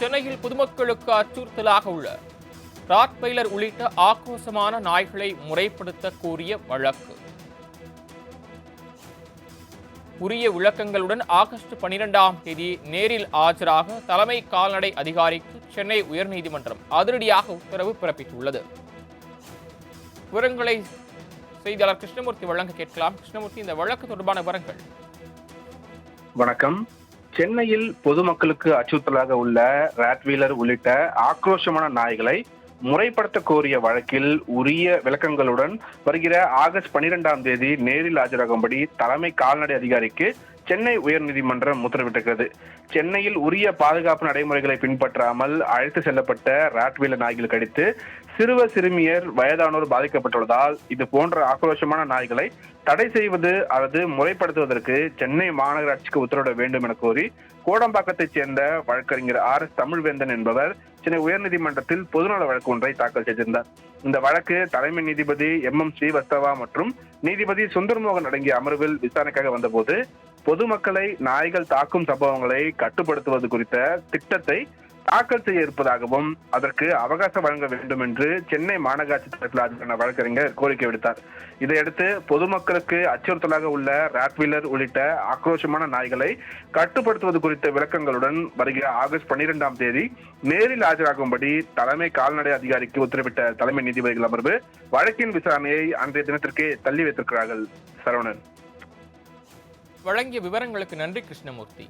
சென்னையில் பொதுமக்களுக்கு அச்சுறுத்தலாக உள்ள ராட்வெய்லர் உள்ளிட்ட ஆக்ரோஷமான நாய்களை முறைப்படுத்த கோரிய வழக்கு. உரிய விளக்கங்களுடன் ஆகஸ்ட் பனிரெண்டாம் தேதி நேரில் ஆஜராக தலைமை கால்நடை அதிகாரிக்கு சென்னை உயர்நீதிமன்றம் அதிரடியாக உத்தரவு பிறப்பித்துள்ளது. விவரங்களை செய்தியாளர் கிருஷ்ணமூர்த்தி வழங்க கேட்கலாம். கிருஷ்ணமூர்த்தி இந்த வழக்கு தொடர்பான விவரங்கள். வணக்கம். சென்னையில் பொதுமக்களுக்கு அச்சுறுத்தலாக உள்ள ராட்வீலர் உள்ளிட்ட ஆக்ரோஷமான நாய்களை முறைப்படுத்த கோரிய வழக்கில் உரிய விளக்கங்களுடன் வருகிற ஆகஸ்ட் பனிரெண்டாம் தேதி நேரில் ஆஜராகும்படி தலைமை கால்நடை அதிகாரிக்கு சென்னை உயர்நீதிமன்றம் உத்தரவிட்டிருக்கிறது. சென்னையில் உரிய பாதுகாப்பு நடைமுறைகளை பின்பற்றாமல் அழைத்து செல்லப்பட்ட ராட்வீல நாய்கள் கடித்து சிறுவ சிறுமியர் வயதானோர் பாதிக்கப்பட்டுள்ளதால் இது போன்ற ஆக்ரோஷமான நாய்களை தடை செய்வது அல்லது முறைப்படுத்துவதற்கு சென்னை மாநகராட்சிக்கு உத்தரவிட வேண்டும் என கோரி கோடம்பாக்கத்தைச் சேர்ந்த வழக்கறிஞர் ஆர் எஸ் தமிழ்வேந்தன் என்பவர் சென்னை உயர்நீதிமன்றத்தில் பொதுநல வழக்கு ஒன்றை தாக்கல் செய்திருந்தார். இந்த வழக்கு தலைமை நீதிபதி எம் எம் ஸ்ரீவஸ்தவா மற்றும் நீதிபதி சுந்தர்மோகன் அடங்கிய அமர்வில் விசாரணைக்காக வந்தபோது பொதுமக்களை நாய்கள் தாக்கும் சம்பவங்களை கட்டுப்படுத்துவது குறித்த திட்டத்தை தாக்கல் செய்ய இருப்பதாகவும் அதற்கு அவகாசம் வழங்க வேண்டும் என்று சென்னை மாநகராட்சி தரப்பில் ஆஜரான வழக்கறிஞர் கோரிக்கை விடுத்தார். இதையடுத்து பொதுமக்களுக்கு அச்சுறுத்தலாக உள்ள ராட்வீலர் உள்ளிட்ட ஆக்ரோஷமான நாய்களை கட்டுப்படுத்துவது குறித்த விளக்கங்களுடன் வருகிற ஆகஸ்ட் பன்னிரெண்டாம் தேதி நேரில் ஆஜராகும்படி தலைமை கால்நடை அதிகாரிக்கு உத்தரவிட்ட தலைமை நீதிபதிகள் அமர்வு வழக்கின் விசாரணையை அன்றைய தினத்திற்கே தள்ளி வைத்திருக்கிறார்கள். சரவணன். வழங்கிய விவரங்களுக்கு நன்றி கிருஷ்ணமூர்த்தி.